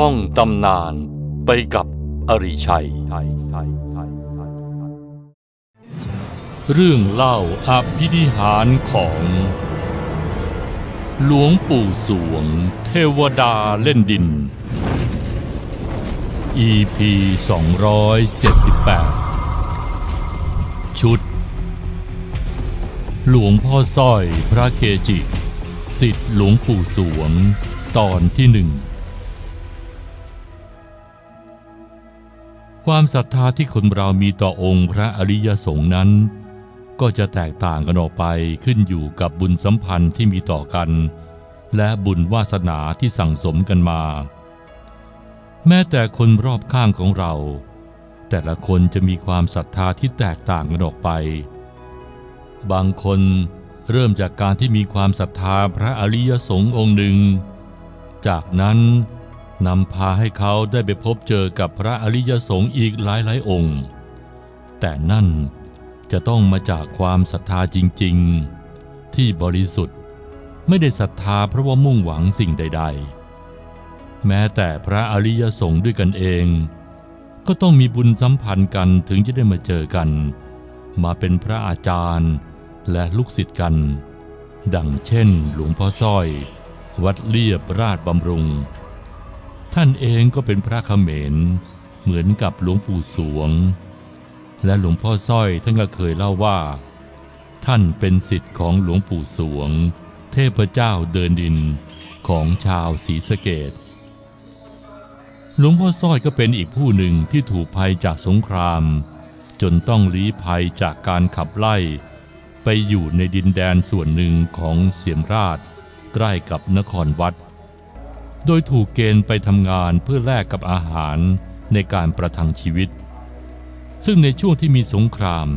ท่องตำนานไปกับอริชัย เรื่องเล่าอภินิหารของ หลวงปู่สวง เทวดาเล่นดิน EP 278 ชุด หลวงพ่อสร้อยพระเกจิ สิทธิหลวงปู่สวง ตอนที่หนึ่ง ความศรัทธาที่คนเรามีต่อองค์พระอริยสงฆ์นั้น ก็จะแตกต่างกันออกไปขึ้นอยู่กับบุญสัมพันธ์ที่มีต่อกัน และบุญวาสนาที่สั่งสมกันมา แม้แต่คนรอบข้างของเรา แต่ละคนจะมีความศรัทธาที่แตกต่างกันออกไป บางคนเริ่มจากการที่มีความศรัทธาพระอริยสงฆ์องค์หนึ่ง จากนั้น นำพาให้เขาได้ไปพบเจอกับพระอริยสงฆ์อีกหลายหลายองค์ แต่นั่นจะต้องมาจากความศรัทธาจริง ๆ ที่บริสุทธิ์ไม่ได้ศรัทธาเพราะว่ามุ่งหวังสิ่งใด ๆ แม้แต่พระอริยสงฆ์ด้วยกันเอง ก็ต้องมีบุญสัมพันธ์กันถึงจะได้มาเจอกัน มาเป็นพระอาจารย์และลูกศิษย์กัน ดังเช่น หลวงพ่อสร้อย วัดเลียบราชบำรุง ท่านเองก็เป็นพระเขมรเหมือนกับหลวงปู่สวง และหลวงพ่อสร้อยท่านก็เคยเล่าว่า ท่านเป็นสิทธิ์ของหลวงปู่สวง เทพเจ้าเดินดินของชาวศรีสะเกดหลวงพ่อสร้อยก็เป็นอีกผู้หนึ่งที่ถูกภัยจากสงคราม จนต้องลี้ภัยจากการขับไล่ ไปอยู่ในดินแดนส่วนหนึ่งของเสียมราชใกล้กับนครวัด โดยถูกเกณฑ์ไปทำงานเพื่อแลกกับอาหารในการประทังชีวิต ซึ่งในช่วงที่มีสงคราม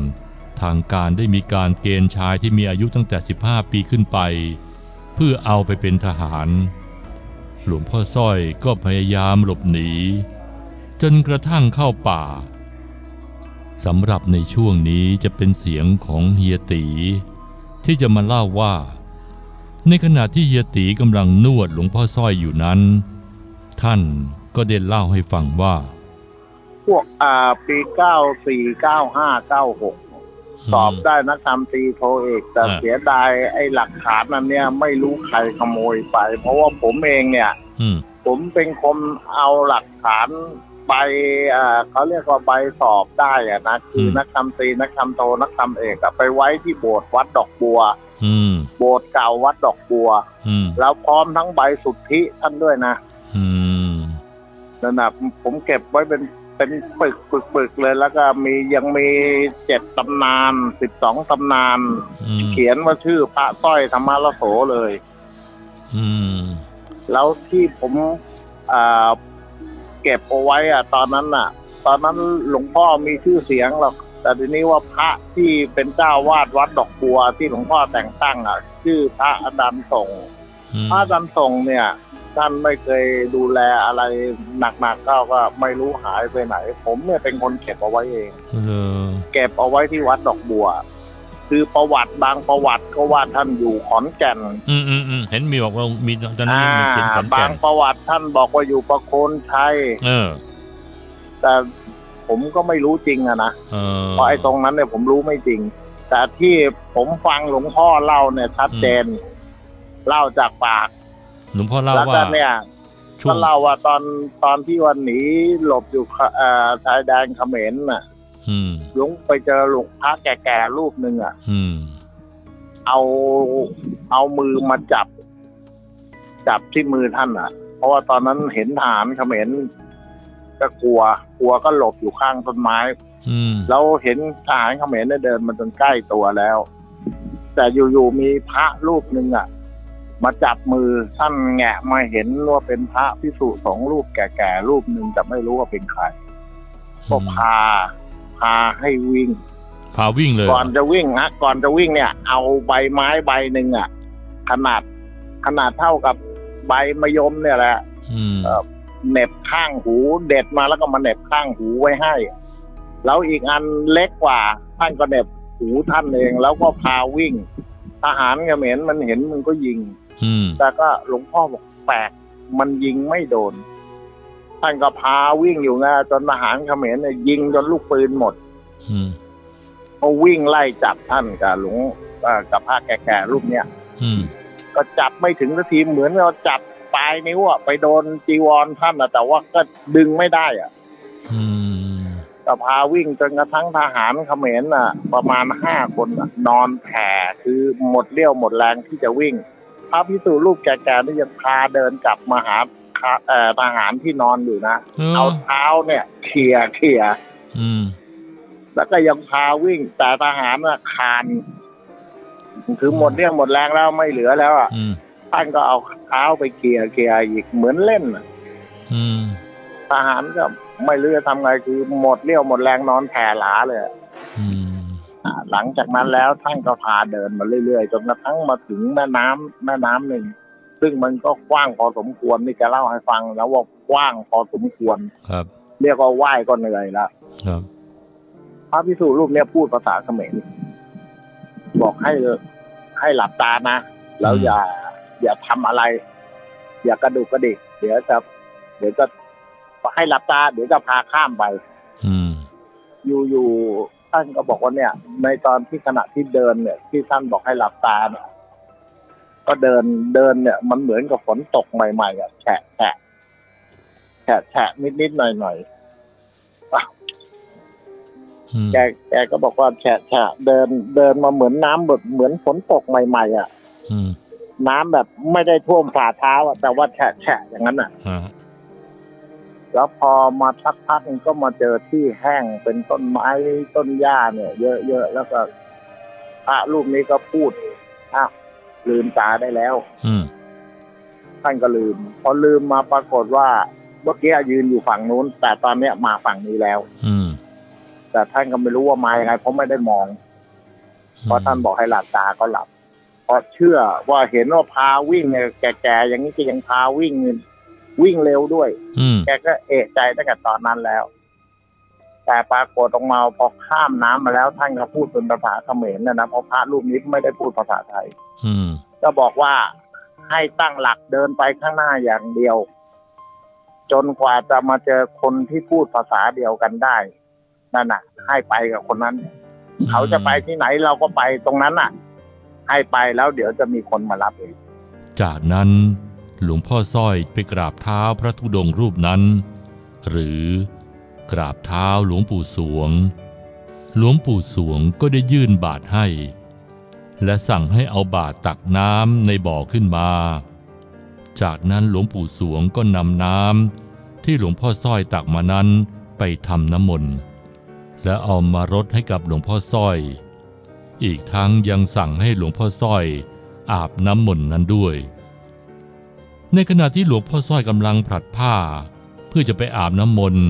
ทางการได้มีการเกณฑ์ชายที่มีอายุตั้งแต่ 15 ปีขึ้นไป เพื่อเอาไปเป็นทหาร หลวงพ่อสร้อยก็พยายามหลบหนี จนกระทั่งเข้าป่าสำหรับในช่วงนี้จะเป็นเสียงของเฮียตี ที่จะมาเล่าว่า ในขณะที่เฮียตีกำลังนวดหลวงพ่อสร้อยอยู่นั้น ท่านก็ได้เล่าให้ฟังว่า พวกอ่าปีเก้าสี่เก้าห้าเก้าหกสอบได้นักธรรมตรีโทเอก แต่อ่าเสียดายไอ้หลักฐานอันเนี้ยไม่รู้ใครขโมยไป เพราะว่าผมเองเนี่ยอืมผมเป็นคนเอาหลักฐานใบอ่าเขาเรียกว่าใบสอบได้อะนะคืออมนักธรรมตรีนักธรรมโทนักธรรมเอกอะไปไว้ที่โบสถ์วัดดอกบัวอืม โบสถ์เก่าวัดดอกบัว อืมแล้วพร้อมทั้งใบสุทธิท่านด้วยนะอืมนั่นนะผมเก็บไว้เป็นเป็นปึกปึกปึกเลยแล้วก็มียังมีเจ็ดตำนานสิบสองตำนาน อืมเขียนว่าชื่อพระสร้อยธรรมรโสเลย อืมแล้วที่ผมอ่าเก็บเอาไว้อะตอนนั้นน่ะตอนนั้นหลวงพ่อมีชื่อเสียงหรอก แต่ทีนี้ว่าพระที่เป็นเจ้าวาดวัดดอกบัวที่หลวงพ่อแต่งตั้งอะ ชื่อพระอดันส่งอืมพระอาจารย์ทรงเนี่ย ท่านไม่เคยดูแลอะไรหนักๆก็ก็ไม่รู้หายไปไหน ผมเนี่ยเป็นคนเก็บเอาไว้เองเลอเก็บเอาไว้ที่วัดดอกบัว คือประวัติบางประวัติก็ว่าท่านอยู่ขอนแก่น อืมอืมอืมเห็นมีบอกว่ามีตอนนั้นอ่ามีเขียนขอนบาแก่งนประวัติท่านบอกว่าอยู่ประโคนชัยเออ แต่ ผมก็ไม่รู้จริงอะนะเออเพราะไอ้ตรงนั้นเนี่ยผมรู้ไม่จริง แต่ที่ผมฟังหลวงพ่อเล่าเนี่ยชัดเจน เล่าจากปาก หลวงพ่อเล่าแล้วว่าก็เนี่ยช่วก็งเล่าว่าตอนตอนที่วันหนีหลบอยู่ขเอ่อชายแดนเขมรน่ะอืมหลวงไปเจอหลวงพระแก่ๆรูปหนึ่งอะอืมเอาเอามือมาจับ จับที่มือท่านอะ เพราะว่าตอนนั้นเห็นทหารเขมร ก็กลัว กลัวก็หลบอยู่ข้างต้นไม้ อืม แล้วเห็นทหารเขมรเนี่ยเดินมาจนใกล้ตัวแล้ว แต่อยู่ๆมีพระรูปหนึ่งอะ มาจับมือท่านแงะมาเห็นว่าเป็นพระพิสุสองรูปแก่ๆรูปหนึ่งแต่ไม่รู้ว่าเป็นใครก็พา พาให้วิ่ง พาวิ่งเลย ก่อนจะวิ่งฮะก่อนจะวิ่งเนี่ย เอาใบไม้ใบหนึ่งอะ ขนาดขนาดเท่ากับใบมะยมเนี่ยแหละอืม เอ่อ เหน็บข้างหู เด็ดมาแล้วก็มาเหน็บข้างหูไว้ให้ แล้วอีกอันเล็กกว่าท่านก็เหน็บหูท่านเอง แล้วก็พาวิ่งทหารเขมรมันเห็นมันก็ยิงอืมแต่ก็หลวงพ่อบอกแปลกมันยิงไม่โดน ท่านก็พาวิ่งอยู่นะจนทหารเขมรเนี่ยยิงจนลูกปืนหมดอืมก็วิ่งไล่จับท่านกับหลวงเอ่อกับพระแก่ๆรูปเนี้ยอืมก็จับไม่ถึงนาทีเหมือนเราจับ ปลายนิ้วอะไปโดนจีวรท่านอะแต่ว่าก็ดึงไม่ได้อะอืมก็พาวิ่งจนกระทั่งทหารเขมรน่ะ ประมาณห้าคนน่ะ นอนแผ่คือหมดเรี่ยวหมดแรงที่จะวิ่งพระพิสูรูปแก่ๆนี่ยังพาเดินกลับมาหาข้าเอ่อทหารที่นอนอยู่นะเออเอาเท้าเนี่ยเขี่ยเขี่ยอืมแล้วก็ยังพาวิ่ง แต่ทหารน่ะคาน คือหมดเรี่ยวหมดแรงแล้วไม่เหลือแล้วอะอืม ท่านก็เอาเท้าไปเขี่ยเขี่ยอีกเหมือนเล่นน่ะอืมทหารก็ไม่รู้จะทำไงคือหมดเรี่ยวหมดแรงนอนแผ่หลาเลยอะอืมอ่าหลังจากนั้นแล้วท่านก็พาเดินมาเรื่อยๆจนกระทั่งมาถึงแม่น้ำแม่น้ำหนึ่งซึ่งมันก็กว้างพอสมควรนี่แกเล่าให้ฟังแล้วว่ากว้างพอสมควรครับ เรียกว่าว่ายก็เหนื่อยแล้วครับพระพิสุรูปเนี้ยพูดภาษาเขมรบอกให้ให้หลับตานะแล้วอย่า อย่าทำอะไร อย่ากระดุกกระดิกเดี๋ยวจะเดี๋ยวจะให้หลับตาเดี๋ยวจะพาข้ามไปอืมอยู่อยู่ท่านก็บอกว่าเนี่ย ในตอนที่ขณะที่เดินเนี่ย ที่ท่านบอกให้หลับตาเนี่ยก็เดินเดินเนี่ย มันเหมือนกับฝนตกใหม่ๆอะแฉะแฉะแฉะแฉะนิดนิดๆหน่อยหน่อยๆอืมแกแกก็บอกว่าแฉะแฉะเดินเดินมาเหมือนน้ำแบบเหมือนฝนตกใหม่ๆอะอืม น้ำแบบไม่ได้ท่วมฝ่าเท้าอะแต่ว่าแฉะแฉะอย่างนั้นอะฮะแล้วพอมาสักพักหนึงก็มาเจอที่แห้งเป็นต้นไม้ต้นหญ้าเนี่ย เยอะๆแล้วก็พระรูปนี้ก็พูดอ้าวลืมตาได้แล้ว อืมท่านก็ลืม พอลืมมาปรากฏว่าเมื่อกี้ยืนอยู่ฝั่งนู้น แต่ตอนเนี้ยมาฝั่งนี้แล้ว อืม แต่ท่านก็ไม่รู้ว่ามายังไงเพราะไม่ได้มอง เพราะท่านบอกให้หลับตาก็หลับ เพราะเชื่อว่าเห็นว่าพาวิ่งเนี่ยแก่ๆอย่างนี้ก็ยังพาวิ่งวิ่งเร็วด้วย อืมแกก็เอะใจตั้งแต่ตอนนั้นแล้ว แต่ปรากฏออกมาพอข้ามน้ำมาแล้วท่านก็พูดเป็นภาษาเขมรนะนะเพราะพระรูปนี้ไม่ได้พูดภาษาไทย อืมก็บอกว่าให้ตั้งหลักเดินไปข้างหน้าอย่างเดียว จนกว่าจะมาเจอคนที่พูดภาษาเดียวกันได้นั่นน่ะ ให้ไปกับคนนั้น เขาจะไปที่ไหนเราก็ไปตรงนั้นน่ะ ให้ไปแล้วเดี๋ยวจะมีคนมารับเอง จากนั้นหลวงพ่อสร้อยไปกราบเท้าพระธุดงค์รูปนั้น หรือกราบเท้าหลวงปู่สวง หลวงปู่สวงก็ได้ยื่นบาตรให้ และสั่งให้เอาบาตรตักน้ำในบ่อขึ้นมา จากนั้นหลวงปู่สวงก็นำน้ำที่หลวงพ่อสร้อยตักมานั้นไปทำน้ำมนต์และเอามารดให้กับหลวงพ่อสร้อย อีกทั้งยังสั่งให้หลวงพ่อสร้อยอาบน้ำมนต์นั้นด้วย ในขณะที่หลวงพ่อสร้อยกำลังผลัดผ้า เพื่อจะไปอาบน้ำมนต์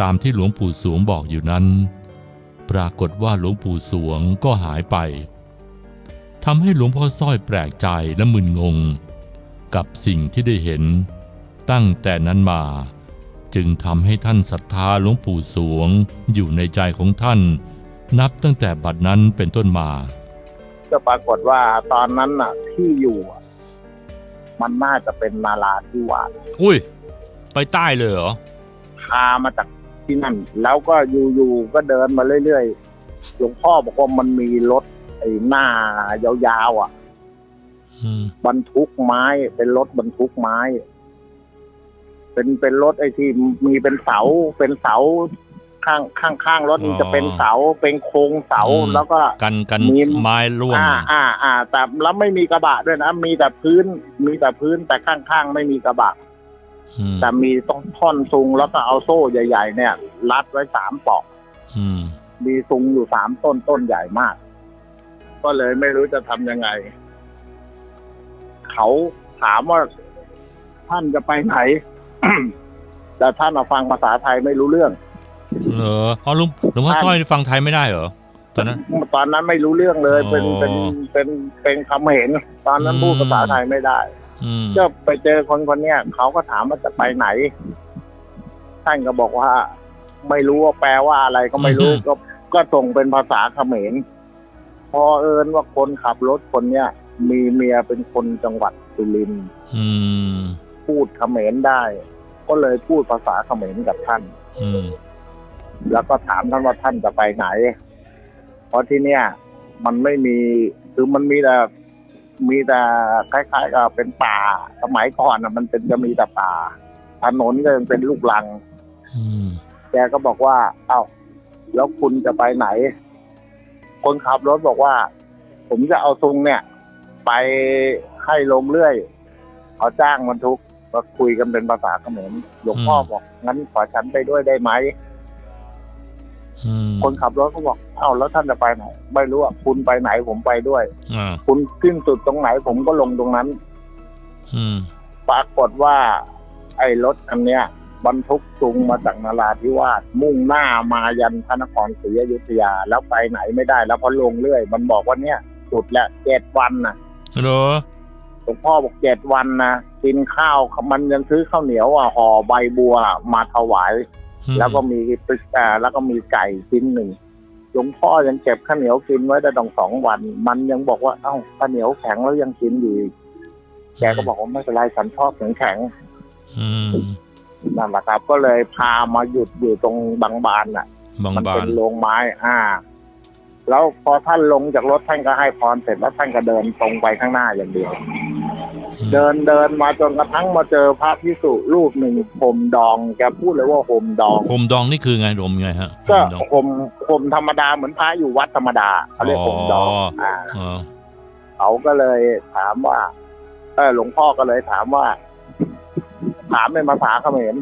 ตามที่หลวงปู่สวงบอกอยู่นั้น ปรากฏว่าหลวงปู่สวงก็หายไปทำให้หลวงพ่อสร้อยแปลกใจและมึนงง กับสิ่งที่ได้เห็น ตั้งแต่นั้นมา จึงทำให้ท่านศรัทธาหลวงปู่สวงอยู่ในใจของท่าน นับตั้งแต่บัดนั้นเป็นต้นมา ก็ปรากฏว่าตอนนั้นน่ะ ที่อยู่อะมันน่าจะเป็นนาราธิวาสอุ้ย ไปใต้เลยเหรอ พามาจากที่นั่น แล้วก็อยู่ๆก็เดินมาเรื่อยๆหลวงพ่อบอกว่ามันมีรถไอ้หน้ายาวๆอะ อืม บรรทุกไม้เป็นรถบรรทุกไม้ เป็นเป็นรถไอ้ที่มีเป็นเสาเป็นเสา ข้างข้างข้างรถมันจะเป็นเสาเป็นโครงเสาแล้วก็กันกันมีไม้ร่วงอ่าอ่าอ่า แต่แล้วไม่มีกระบะด้วยนะมีแต่พื้น มีแต่พื้นแต่ข้างๆไม่มีกระบะอืมแต่มีต้องท่อนซุงแล้วก็เอาโซ่ใหญ่ ๆ เนี่ย รัดไว้สามปอกอืมมีซุงอยู่สามต้นต้นใหญ่มาก ก็เลยไม่รู้จะทำยังไง เขาถามว่าท่านจะไปไหน แต่ท่านเอาฟังภาษาไทยไม่รู้เรื่อง เหรออ๋อหลุงหลวงพ่อสร้อยนี่ฟังไทยไม่ได้เหรอตอนนั้น ตอนนั้นไม่รู้เรื่องเลยเป็นอ๋อเป็นเป็นเป็นคำเห็น ตอนนั้นอืม พูดภาษาไทยไม่ได้อืมก็ไปเจอคนคนเนี้ยเขาก็ถามว่าจะไปไหน ท่านก็บอกว่า ไม่รู้ว่าแปลว่าอะไรก็ไม่รู้ก็ก็ส่งเป็นภาษาเขมรพอเอิญว่าคนขับรถคนเนี้ยมีเมียเป็นคนจังหวัดสุรินทร์อืมพูดเขมรได้ ก็เลยพูดภาษาเขมรกับท่าน อืม แล้วก็ถามท่านว่าท่านจะไปไหน เพราะที่เนี่ย มันไม่มีคือมันมีแต่มีแต่คล้ายๆกับเป็นป่าสมัยก่อนอะ มันเป็นจะมีแต่ป่าถนนก็ยังเป็นลูกลังอืมแกก็บอกว่า เอ้า แล้วคุณจะไปไหน คนขับรถบอกว่า ผมจะเอาซุงเนี่ย ไปให้ลงเรื่อยเขาจ้างบรรทุกก็คุยกันเป็นภาษาเขมรหลวงพ่อบอกงั้นขอฉันไปด้วยได้ไหมอืม คนขับรถก็บอกเอ้าแล้วท่านจะไปไหน ไม่รู้อะคุณไปไหนผมไปด้วยอ่าคุณขึ้นสุดตรงไหนผมก็ลงตรงนั้น อืมปรากฏว่า ไอ้รถอันเนี้ย บรรทุกซุงมาจากนาราธิวาสมุ่งหน้ามายันพระนครศรีอยุธยา แล้วไปไหนไม่ได้ แล้วเพราะลงเรื่อย มันบอกว่าเนี่ยสุดและเจ็ดวันนะเหรอหลวงพ่อบอกเจ็ดวันนะกินข้าวมันยังซื้อข้าวเหนียวอะห่อใบบัวมาถวายอืม แล้วก็มีปริกอ่าแล้วก็มีไก่ชิ้นหนึ่งหลวงพ่อยังเก็บข้าวเหนียวกินไว้ได้ตั้งสองวัน มันยังบอกว่าเอ้าข้าวเหนียวแข็งแล้วยังกินอยู่อีกแกก็บอกว่าไม่เป็นไรฉันชอบแข็งแข็งอืมๆนั่นแหละครับ ก็เลยพามาหยุดอยู่ตรงบางบานน่ะบางมับาเป็นนโรงไม้อ่า แล้วพอท่านลงจากรถท่านก็ให้พรเสร็จแล้วท่านก็เดินตรงไปข้างหน้าอย่างเดียว เดินเดินมาจนกระทั่งมาเจอพระพิสุรูปหนึ่งห่มดองแกพูดเลยว่าห่มดองผมดองนี่คือไงผมไงฮะก็ผมดองห่มห่มธรรมดาเหมือนพระอยู่วัดธรรมดาเขาเรียกห่มดองอ๋ออ่อ่าอ๋อเขาก็เลยถามว่าเออหลวงพ่อก็เลยถามว่า ถามเป็นภาษาเขมร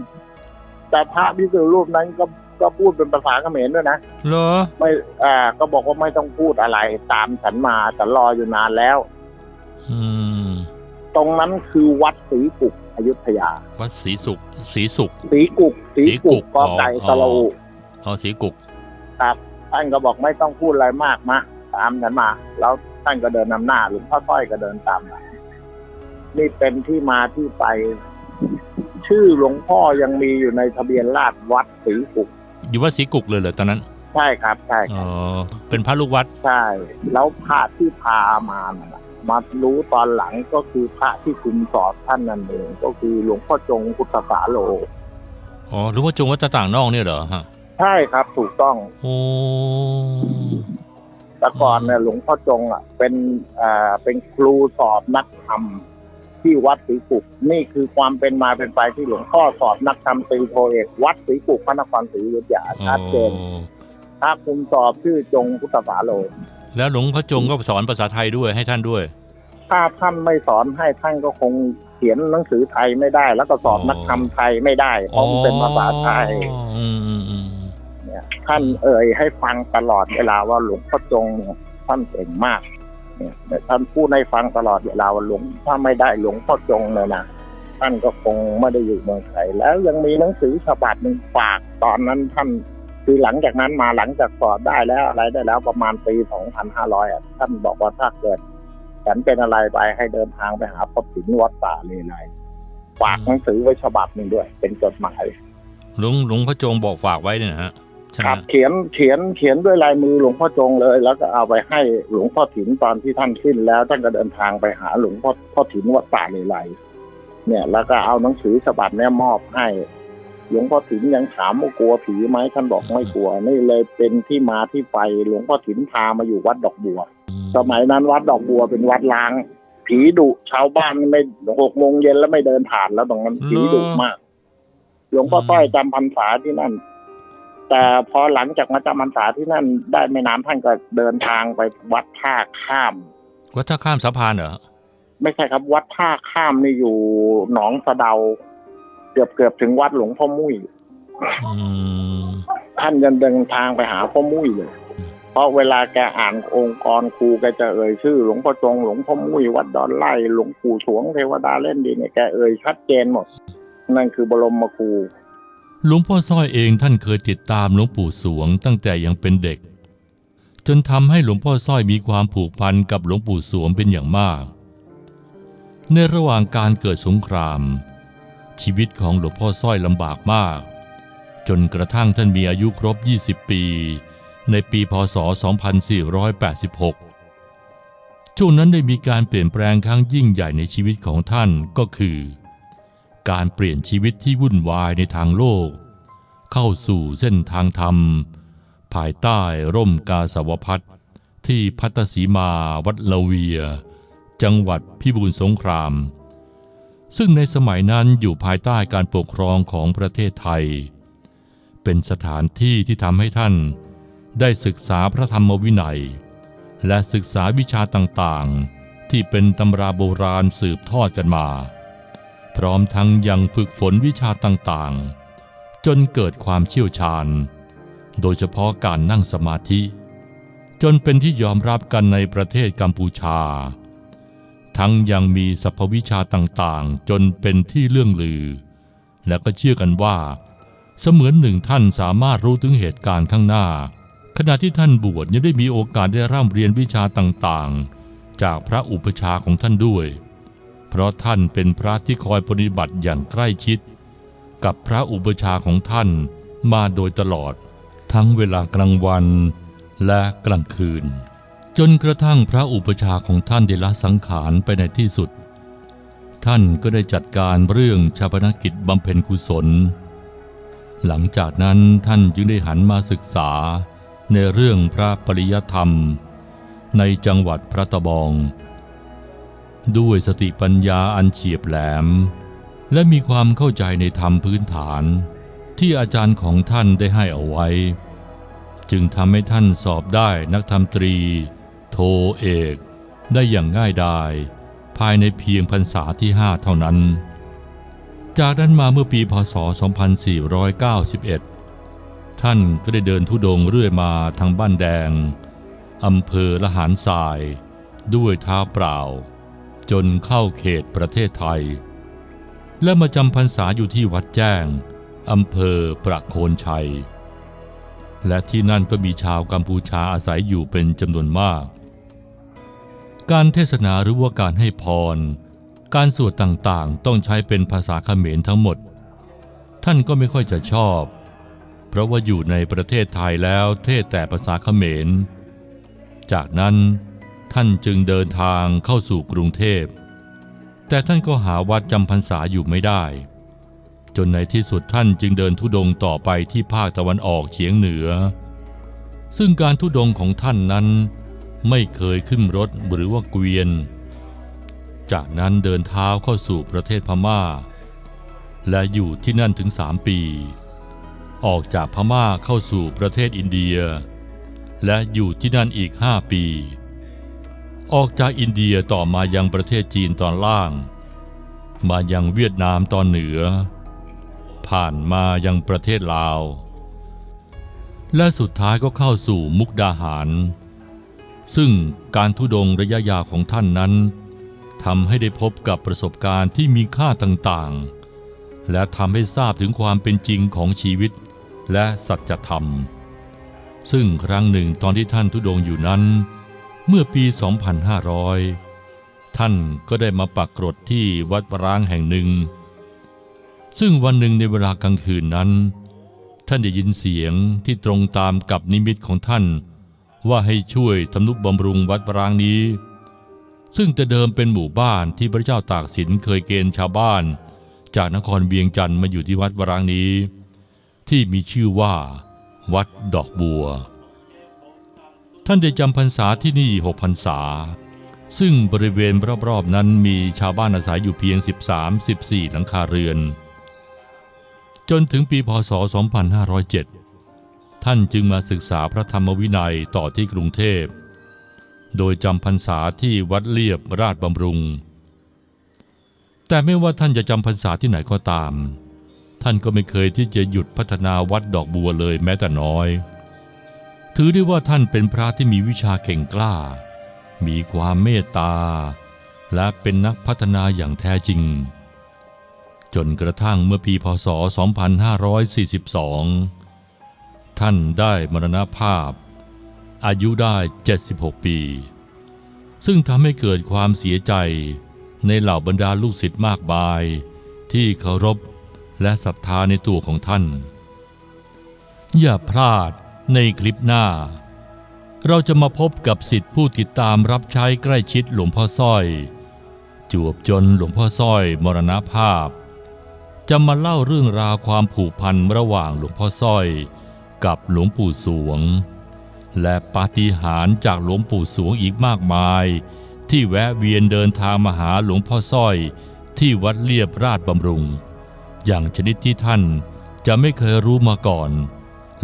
แต่พระพิสุรูปนั้นก็ก็พูดเป็นภาษาเขมรด้วยนะเหรอไม่อ่าก็บอกว่าไม่ต้องพูดอะไร ตามฉันมาฉันรออยู่นานแล้ว อืม ตรงนั้นคือวัดศรีกุกอยุธยา วัดศรีสุขศรีสุขศรีกุกศรีศรีกุกุกกกอไก่อ๋อสระอุอ๋อศรีกุกครับท่านก็บอกไม่ต้องพูดอะไรมากมาตามฉันมา แล้วท่านก็เดินนำหน้าหลวงพ่อต้อยก็เดินตามหลังนี่เป็นที่มาที่ไป ชื่อหลวงพ่อยังมีอยู่ในทะเบียนราษฎร์วัดศรีกุก อยู่วัดศรีกุกเลยเหรอตอนนั้น ใช่ครับใช่คอ๋รัอบเป็นพระลูกวัดใช่ แล้วพระที่พามาน่ะ มารู้ตอนหลังก็คือพระที่คุมสอบท่านนั่นเองก็คือหลวงพ่อจงพุทธสาโลอ๋อหรือว่าจงวัดตะต่างนอกเนี่ยเหรอฮะใช่ครับถูกต้องโอ้แต่ก่อนเนี่ยหลวงพ่อจงอะเป็นอ่าเป็นครูสอบนักธรรมที่วัดศรีกุกนี่คือความเป็นมาเป็นไปที่หลวงพ่อสอบนักธรรมตรีโทเอกวัดศรีกุกพระนครศรีอยุธยาชัดเจนอ๋อพระคุมสอบชื่อจงพุทธสาโล แล้วหลวงพ่อจงก็สอนภาษาไทยด้วยให้ท่านด้วย ถ้าท่านไม่สอนให้ท่านก็คงเขียนหนังสือไทยไม่ได้ แล้วก็สอบอ๋อนักธรรมไทยไม่ได้เพราะมันเป็นภาษาไทยอ๋ออืมอืมอืมเนี่ยท่านเอ่ยให้ฟังตลอดเวลาว่าหลวงพ่อจงเนี่ยท่านเก่งมากเนี่ยแต่ท่านพูดให้ฟังตลอดเวลาว่าหลวงถ้าไม่ได้หลวงพ่อจงเลยนะท่านก็คงไม่ได้อยู่เมืองไทยแล้วยังมีหนังสือฉบับหนึ่งฝากตอนนั้นท่าน คือหลังจากนั้นมาหลังจากสอบได้แล้วอะไรได้แล้วประมาณปี 2500อะท่านบอกว่าถ้าเกิด ฉันเป็นอะไรไปให้เดินทางไปหาพ่อถินวัดป่าเลไลฝากหนังสือไว้ฉบับหนึ่งด้วย เป็นจดหมายหลวงหลวงพ่อจงบอกฝากไว้เนี่ยนะฮะใช่ไหคมรับเขียนเขียนเขียนด้วยลายมือหลวงพ่อจงเลย แล้วก็เอาไปให้หลวงพ่อถินตอนที่ท่านขึ้นแล้วท่านก็เดินทางไปหาหลวงพ่อพ่อถินวัดป่าเลไลเนี่ย แล้วก็เอาหนังสือฉบับเนี้ยมอบให้ หลวงพ่อถินยังถามว่ากลัวผีไหมท่านบอกไม่กลัว นี่เลยเป็นที่มาที่ไปหลวงพ่อถินพามาอยู่วัดดอกบัว สมัยนั้นวัดดอกบัวเป็นวัดล้าง ผีดุชาวบ้านไม่หกโมงเย็นแล้วไม่เดินผ่านแล้วตรงนั้นผีดุมาก หลวงพ่อต้อยจำพรรษาที่นั่น แต่พอหลังจากมาจำพรรษาที่นั่น ได้ไม่นานท่านก็เดินทางไปวัดท่าข้าม วัดท่าข้ามสะพานเหรอไม่ใช่ครับ วัดท่าข้ามนี่อยู่หนองสะเดา เกือบเกือบถึงวัดหลวงพ่อมุ้ยอืมท่านยังเดินทางไปหาพ่อมุ้ยเลย เพราะเวลาแกอ่านองค์กรครูแกจะเอ่ยชื่อ หลวงพ่อจงหลวงพ่อมุ้ยวัดดอนไล่หลวงปู่ฉวงเทวดาเล่นดีเนี่ยแกเอ่ยชัดเจนหมด นั่นคือบรมครูหลวงพ่อสร้อยเองท่านเคยติดตามหลวงปู่สวงตั้งแต่ยังเป็นเด็ก จนทำให้หลวงพ่อสร้อยมีความผูกพันกับหลวงปู่สวงเป็นอย่างมาก ในระหว่างการเกิดสงคราม ชีวิตของหลวงพ่อสร้อยลำบากมาก จนกระทั่งท่านมีอายุครบ 20 ปี ในปีพศ 2486 ช่วงนั้นได้มีการเปลี่ยนแปลงครั้งยิ่งใหญ่ในชีวิตของท่านก็คือ การเปลี่ยนชีวิตที่วุ่นวายในทางโลก เข้าสู่เส้นทางธรรม ภายใต้ร่มกาสาวพัฒน์ที่พัตสีมาวัดละเวีย จังหวัดพิบูลสงคราม ซึ่งในสมัยนั้นอยู่ภายใต้การปกครองของประเทศไทย เป็นสถานที่ที่ทำให้ท่าน ได้ศึกษาพระธรรมวินัย และศึกษาวิชาต่างๆ ที่เป็นตำราโบราณสืบทอดกันมา พร้อมทั้งยังฝึกฝนวิชาต่างๆ จนเกิดความเชี่ยวชาญ โดยเฉพาะการนั่งสมาธิ จนเป็นที่ยอมรับกันในประเทศกัมพูชา ทั้งยังมีสรรพวิชาต่างๆ จนเป็นที่เลื่องลือ และก็เชื่อกันว่า เสมือนหนึ่งท่านสามารถรู้ถึงเหตุการณ์ข้างหน้า ขณะที่ท่านบวชยังได้มีโอกาสได้ร่ำเรียนวิชาต่างๆ จากพระอุปชาของท่านด้วย เพราะท่านเป็นพระที่คอยปฏิบัติอย่างใกล้ชิด กับพระอุปชาของท่านมาโดยตลอด ทั้งเวลากลางวันและกลางคืน จนกระทั่งพระอุปชาของท่านได้ละสังขารไปในที่สุด ท่านก็ได้จัดการเรื่องชาปนกิจบำเพ็ญกุศล หลังจากนั้นท่านจึงได้หันมาศึกษาในเรื่องพระปริยธรรม ในจังหวัดพระตะบอง ด้วยสติปัญญาอันเฉียบแหลม และมีความเข้าใจในธรรมพื้นฐาน ที่อาจารย์ของท่านได้ให้เอาไว้ จึงทำให้ท่านสอบได้นักธรรมตรี โทเอกได้อย่างง่ายดายภายในเพียงพรรษาที่ห้าเท่านั้น จากนั้นมาเมื่อปีพศ 2491 ท่านก็ได้เดินทุดงค์เรื่อยมาทางบ้านแดงอำเภอละหารทราย ด้วยเท้าเปล่า จนเข้าเขตประเทศไทย และมาจำพรรษาอยู่ที่วัดแจ้งอำเภอประโคนชัย และที่นั่นก็มีชาวกัมพูชาอาศัยอยู่เป็นจำนวนมาก การเทศนาหรือว่าการให้พร การสวดต่างๆ ต้องใช้เป็นภาษาเขมรทั้งหมด ท่านก็ไม่ค่อยจะชอบ เพราะว่าอยู่ในประเทศไทยแล้วเทศแต่ภาษาเขมร จากนั้นท่านจึงเดินทางเข้าสู่กรุงเทพ แต่ท่านก็หาวัดจำพรรษาอยู่ไม่ได้ จนในที่สุดท่านจึงเดินทุดงค์ต่อไปที่ภาคตะวันออกเฉียงเหนือ ซึ่งการทุดงค์ของท่านนั้น ไม่เคยขึ้นรถหรือว่าเกวียน จากนั้นเดินเท้าเข้าสู่ประเทศพม่า และอยู่ที่นั่นถึงสามปี ออกจากพม่าเข้าสู่ประเทศอินเดีย และอยู่ที่นั่นอีกห้าปี ออกจากอินเดียต่อมายังประเทศจีนตอนล่าง มายังเวียดนามตอนเหนือ ผ่านมายังประเทศลาว และสุดท้ายก็เข้าสู่มุกดาหาร ซึ่งการทุดงระยะยาวของท่านนั้นทำให้ได้พบกับประสบการณ์ที่มีค่าต่างๆ และทำให้ทราบถึงความเป็นจริงของชีวิตและสัจธรรม ซึ่งครั้งหนึ่งตอนที่ท่านทุดงอยู่นั้น เมื่อปี 2500 ท่านก็ได้มาปักกรดที่วัดร้างแห่งหนึ่ง ซึ่งวันหนึ่งในเวลากลางคืนนั้น ท่านได้ยินเสียงที่ตรงตามกับนิมิตของท่าน ว่าให้ช่วยทำนุบำรุงวัดร้างนี้ ซึ่งแต่เดิมเป็นหมู่บ้านที่พระเจ้าตากสินเคยเกณฑ์ชาวบ้าน จากนครเวียงจันทร์มาอยู่ที่วัดร้างนี้ ที่มีชื่อว่า วัดดอกบัว ท่านได้จำพรรษาที่นี่หกพรรษา ซึ่งบริเวณรอบๆนั้นมีชาวบ้านอาศัยอยู่เพียง 13-14 หลังคาเรือน จนถึงปีพศ 2507 ท่านจึงมาศึกษาพระธรรมวินัยต่อที่กรุงเทพ โดยจำพรรษาที่วัดเลียบราชบำรุง แต่ไม่ว่าท่านจะจำพรรษาที่ไหนก็ตาม ท่านก็ไม่เคยที่จะหยุดพัฒนาวัดดอกบัวเลยแม้แต่น้อย ถือได้ว่าท่านเป็นพระที่มีวิชาเก่งกล้า มีความเมตตา และเป็นนักพัฒนาอย่างแท้จริง จนกระทั่งเมื่อปีพศ 2542 ท่านได้มรณภาพ อายุได้ 76 ปี ซึ่งทำให้เกิดความเสียใจในเหล่าบรรดาลูกศิษย์มากมาย ที่เคารพและศรัทธาในตัวของท่าน อย่าพลาดในคลิปหน้า เราจะมาพบกับสิทธิผู้ติดตามรับใช้ใกล้ชิดหลวงพ่อสร้อย จวบจนหลวงพ่อสร้อยมรณภาพ จะมาเล่าเรื่องราวความผูกพันระหว่างหลวงพ่อสร้อย กับหลวงปู่สวง และปาฏิหาริย์จากหลวงปู่สวงอีกมากมาย ที่แวะเวียนเดินทางมาหาหลวงพ่อสร้อยที่วัดเลียบราชบำรุง อย่างชนิดที่ท่านจะไม่เคยรู้มาก่อน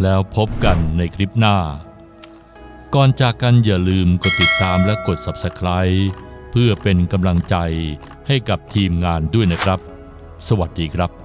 แล้วพบกันในคลิปหน้า ก่อนจากกันอย่าลืมกดติดตามและกด Subscribe เพื่อเป็นกำลังใจให้กับทีมงานด้วยนะครับ สวัสดีครับ